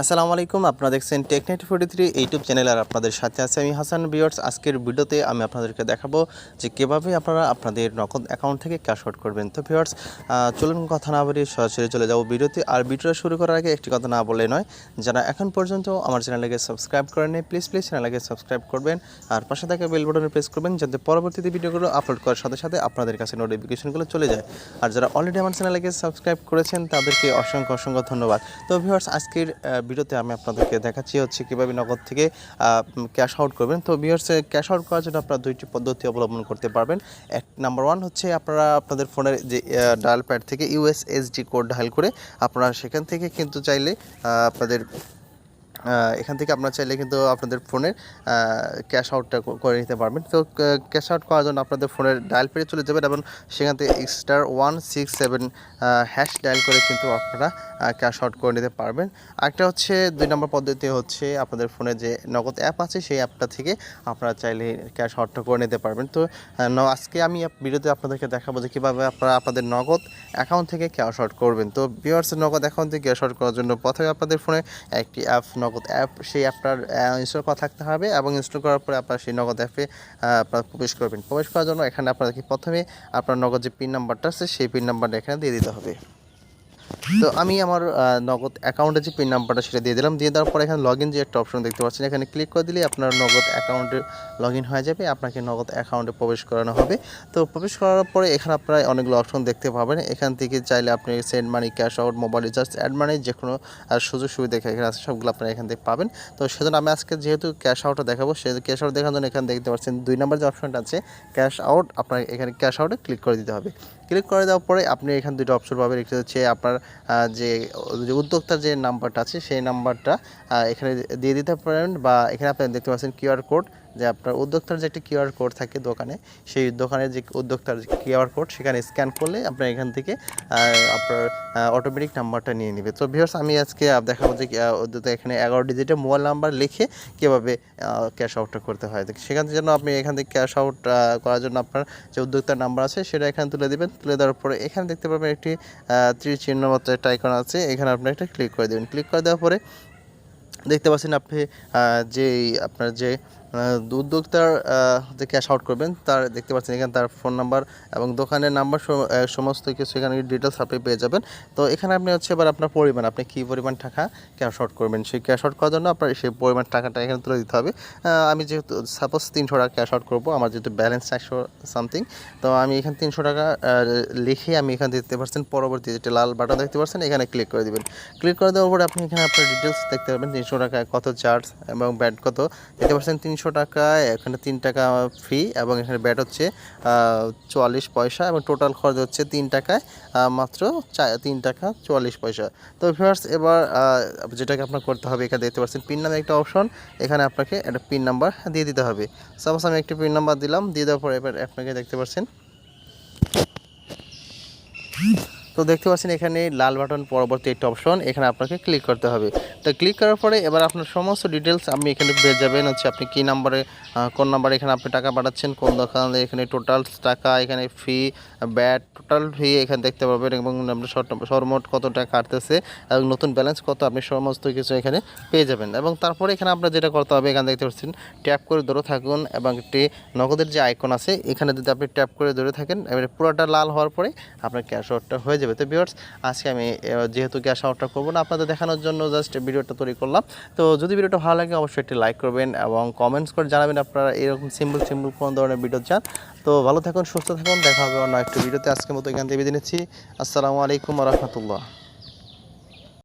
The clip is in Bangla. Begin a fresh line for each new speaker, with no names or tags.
আসসালামু আলাইকুম, আপনারা দেখছেন Technet forty three YouTube channel আর আপনাদের সাথে আছে আমি হাসান বিয়ার্স আজকের ভিডিওতে আমি আপনাদেরকে দেখাবো যে কীভাবে আপনারা আপনাদের নগদ অ্যাকাউন্ট থেকে ক্যাশ আউট করবেন। তো ভিউয়ার্স চলুন কথা না বলে সরাসরি চলে যাব ভিডিওতে। আর ভিডিওটা শুরু করার আগে একটি কথা না বলে নয়, যারা এখন পর্যন্ত আমার চ্যানেলকে সাবস্ক্রাইব করেনি প্লিজ প্লিজ চ্যানেলকে সাবস্ক্রাইব করবেন। আর পাশে থাকা বেল বাটনে প্রেস করবেন, যাতে পরবর্তীতে ভিডিওগুলো আপলোড করার সাথে সাথে আপনাদের কাছে নোটিফিকেশনগুলো চলে যায়। আর যারা অলরেডি আমার চ্যানেলকে সাবস্ক্রাইব করেছেন, তাদেরকে অসংখ্য অসংখ্য ধন্যবাদ। তো ভিউয়ার্স, আজকের ভিডিওতে আমি আপনাদেরকে দেখাচ্ছি হচ্ছে কীভাবে নগদ থেকে ক্যাশ আউট করবেন। তো বিহার্সে ক্যাশ আউট করার জন্য আপনারা দুইটি পদ্ধতি অবলম্বন করতে পারবেন। এক নাম্বার ওয়ান হচ্ছে আপনারা আপনাদের ফোনের যে ডায়াল প্যাড থেকে ইউএসএসডি কোড ডায়াল করে আপনারা সেখান থেকে কিন্তু চাইলে আপনাদের এখান থেকে আপনারা চাইলে কিন্তু আপনাদের ফোনের ক্যাশ আউটটা করে নিতে পারবেন। তো ক্যাশ আউট করার জন্য আপনাদের ফোনের ডায়াল পেয়ে চলে যাবেন এবং সেখান থেকে star one six seven hash dial করে কিন্তু আপনারা ক্যাশ আউট করে নিতে পারবেন। আরেকটা হচ্ছে, দুই নম্বর পদ্ধতি হচ্ছে আপনাদের ফোনে যে নগদ অ্যাপ আছে, সেই অ্যাপটা থেকে আপনারা চাইলে ক্যাশ আউটটা করে নিতে পারবেন। তো আজকে আমি ভিডিওতে আপনাদেরকে দেখাবো যে কীভাবে আপনারা আপনাদের নগদ অ্যাকাউন্ট থেকে ক্যাশ আউট করবেন। তো ভিউয়ার্স নগদ অ্যাকাউন্ট থেকে ক্যাশ আউট করার জন্য প্রথমে আপনাদের ফোনে একটি অ্যাপ নগদ অ্যাপ সেই অ্যাপটার ইনস্টল করা থাকতে হবে এবং ইনস্টল করার পরে আপনার সেই নগদ অ্যাপে আপনারা প্রবেশ করবেন। প্রবেশ করার জন্য এখানে আপনাদেরকে প্রথমে আপনার নগদ যে পিন নাম্বারটা আছে, সেই পিন নাম্বারটা এখানে দিয়ে দিতে হবে। তো আমি আমার নগদ অ্যাকাউন্টে যে পিন নাম্বারটা সেটা দিয়ে দিলাম। দিয়ে দেওয়ার পরে এখানে লগ ইন যে একটা অপশন দেখতে পাচ্ছেন, এখানে ক্লিক করে দিলে আপনার নগদ অ্যাকাউন্টে লগ ইন হয়ে যাবে, আপনাকে নগদ অ্যাকাউন্টে প্রবেশ করানো হবে। তো প্রবেশ করার পরে এখানে আপনারা অনেকগুলো অপশন দেখতে পাবেন। এখান থেকে চাইলে আপনি send money cash out mobile recharge add money যে কোনো সুযোগ সুবিধা এখানে আছে, সবগুলো আপনারা এখান থেকে পাবেন। তো সেজন্য আমি আজকে যেহেতু ক্যাশ আউটটা দেখাবো সেই ক্যাশ আউট দেখার জন্য এখানে দেখতে পাচ্ছেন দুই নম্বর যে অপশনটা আছে ক্যাশ আউট আপনার এখানে ক্যাশ আউটে ক্লিক করে দিতে হবে। ক্লিক করে দেওয়ার পরে আপনি এখানে দুটো অপশন পাবেন। একটি হচ্ছে আপনার যে উদ্যোক্তার যে নাম্বারটা আছে, সেই নাম্বারটা এখানে দিয়ে দিতে পারেন বা এখানে আপনি দেখতে পাচ্ছেন কিউআর কোড। যে আপনার উদ্যোক্তার যে একটি কিউআর কোড থাকে দোকানে, সেই দোকানের যে উদ্যোক্তার কিউআর কোড সেখানে স্ক্যান করলে আপনার এখান থেকে আপনার অটোমেটিক নাম্বারটা নিয়ে নেবে। তো ভিউয়ার্স আমি আজকে দেখাবো যে এখানে এগারো ডিজিটের মোবাইল নাম্বার লিখে কীভাবে ক্যাশ আউটটা করতে হয়। সেখান থেকে জন্য আপনি এখান থেকে ক্যাশ আউট করার জন্য আপনার যে উদ্যোক্তার নাম্বার আছে, সেটা এখানে তুলে দেবেন। তুলে দেওয়ার পরে এখানে দেখতে পাবেন একটি ত্রিশ চিহ্ন মতো একটা আইকন আছে। এখানে আপনি একটা ক্লিক করে দেবেন। ক্লিক করে দেওয়ার পরে দেখতে পাচ্ছেন আপনি যে আপনার যে উদ্যোক্তার যে ক্যাশ আউট করবেন, তার দেখতে পাচ্ছেন এখানে তার ফোন নাম্বার এবং দোকানের নাম্বার সমস্ত কিছু এখানে ডিটেলস আপনি পেয়ে যাবেন। তো এখানে আপনি হচ্ছে এবার আপনার পরিমাণ, আপনি কী পরিমাণ টাকা ক্যাশ আউট করবেন, সেই ক্যাশ আউট করার জন্য আপনার সেই পরিমাণ টাকাটা এখানে তুলে দিতে হবে। আমি যেহেতু সাপোজ তিনশো টাকা ক্যাশ আউট করব, আমার যেহেতু ব্যালেন্স একশো সামথিং তো আমি এখানে তিনশো টাকা লিখে আমি এখানে দেখতে পাচ্ছেন পরবর্তী যেটা লাল বাটন দেখতে পাচ্ছেন, এখানে ক্লিক করে দিবেন। ক্লিক করে দেওয়ার পরে আপনি এখানে আপনার ডিটেলস দেখতে পাবেন তিনশো টাকায় কত চার্জ এবং ব্যাট কত, দেখতে পাচ্ছেন তিনশো টাকায় এখানে তিন টাকা ফ্রি এবং এখানে ব্যাট হচ্ছে চুয়াল্লিশ পয়সা এবং টোটাল খরচ হচ্ছে তিন টাকায় মাত্র চা- তিন টাকা চুয়াল্লিশ পয়সা। তো ভিউয়ার্স এবার যেটাকে আপনার করতে হবে, এখানে দেখতে পাচ্ছেন পিন নামে একটা অপশন এখানে আপনাকে একটা পিন নাম্বার দিয়ে দিতে হবে। সাপোজ আমি একটি পিন নাম্বার দিলাম, দিয়ে দেওয়ার পরে এবার আপনাকে দেখতে পাচ্ছেন। তো দেখতে পাচ্ছেন এখানে লাল বাটন পরবর্তী একটা অপশন এখানে আপনাকে ক্লিক করতে হবে। তো ক্লিক করার পরে এবার আপনার সমস্ত ডিটেলস আপনি এখানে পেয়ে যাবেন। হচ্ছে আপনি কী নাম্বারে কোন নাম্বারে এখানে আপনি টাকা পাঠাচ্ছেন, কোন দোকানে, এখানে টোটাল টাকা, এখানে ফি ব্যাট টোটাল ফি এখানে দেখতে পাবেন এবং আপনার সর্বমোট কত টাকা কাটতেছে এবং নতুন ব্যালেন্স কত, আপনি সমস্ত কিছু এখানে পেয়ে যাবেন। এবং তারপরে এখানে আপনার যেটা করতে হবে, এখানে দেখতে পাচ্ছেন ট্যাপ করে ধরে থাকুন এবং একটি নগদের যে আইকন আছে, এখানে যদি আপনি ট্যাপ করে ধরে থাকেন, এবারে পুরোটা লাল হওয়ার পরে আপনার ক্যাশ আউটটা হয়ে যাবে। তো ভিউয়ার্স আজকে আমি যেহেতু ক্যাশ আউটটা করব না আপনাদের দেখানোর জন্য জাস্ট ভিডিওটা তৈরি করলাম। তো যদি ভিডিওটা ভালো লাগে, অবশ্যই একটি লাইক করবেন এবং কমেন্টস করে জানাবেন আপনারা এরকম সিম্পল সিম্পল কোন ধরনের ভিডিও চান। তো ভালো থাকুন, সুস্থ থাকুন, দেখা হবে অন্য একটি ভিডিওতে আজকের মতো এখান থেকে বিদায় নিচ্ছি। আসসালামু আলাইকুম রহমতুল্লাহ।